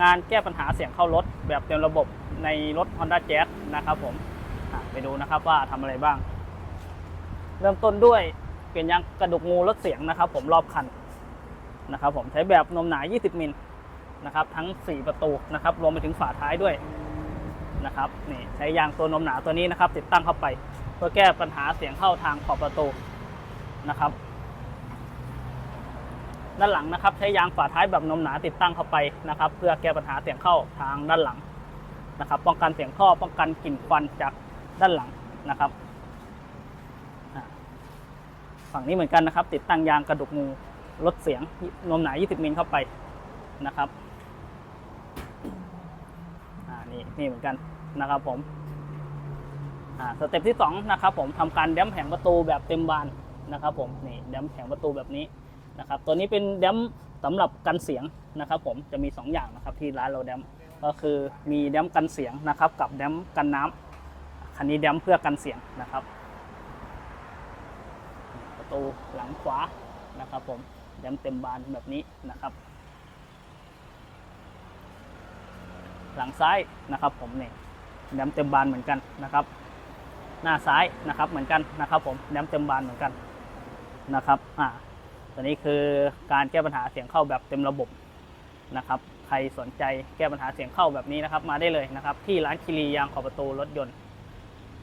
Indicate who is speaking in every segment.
Speaker 1: งานแก้ปัญหาเสียงเข้ารถ แบบเต็มระบบในรถ Honda Jazz นะครับผมไปดูนะครับว่าทำอะไรบ้าง เริ่มต้นด้วยเปลี่ยนยางกระดูกงูลดเสียงนะครับ ผมรอบคันนะครับ ผมใช้แบบนมหนา 20 มิลนะครับ ทั้ง 4 ประตูนะครับรวมไปถึงฝาท้ายด้วยนะครับนี่ใช้ยางตัวนมหนาตัวนี้นะครับ ติดตั้งเข้าไป เพื่อแก้ปัญหาเสียงเข้าทางขอบประตูนะครับ ด้านหลังนะครับใช้ยางฝาท้ายแบบนมหนาติดตั้งเข้าไปนะครับเพื่อแก้ปัญหาเสียงเข้าทางด้านหลังนะครับป้องกันเสียงท่อป้องกันกลิ่นควันจากด้านหลังนะครับฝั่งนี้เหมือนกันนะครับ ติดตั้งยางกระดูกงูลดเสียงนมหนา 20 มิลเข้าไปนะครับอ่านี่นี่เหมือนกันนะครับผมอ่าสเต็ปที่สองนะครับผมทำการแดมแผงประตูแบบเต็มบานนะครับผมนี่แดมแผงประตูแบบนี้ นะครับ ตัวนี้เป็นแดมสำหรับกันเสียงนะครับผมจะมี 2 อย่างนะครับที่ร้านเราแดมก็คือมีแดมกันเสียงนะครับกับแดมกันน้ำคันนี้แดมเพื่อกันเสียงนะครับ ประตูหลังขวานะครับผมแดมเต็มบานแบบนี้นะครับ หลังซ้ายนะครับผมนี่แดมเต็มบานเหมือนกันนะครับ หน้าซ้ายนะครับเหมือนกันนะครับผมแดมเต็มบานเหมือนกันนะครับอ่า ตัวนี้คือการแก้ปัญหาเสียงเข้าแบบเต็มระบบนะครับ ใครสนใจแก้ปัญหาเสียงเข้าแบบนี้นะครับ มาได้เลยนะครับ ที่ร้านคิรียางขอบประตูรถยนต์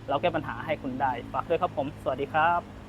Speaker 1: เราแก้ปัญหาให้คุณได้ฝากด้วยครับผม สวัสดีครับ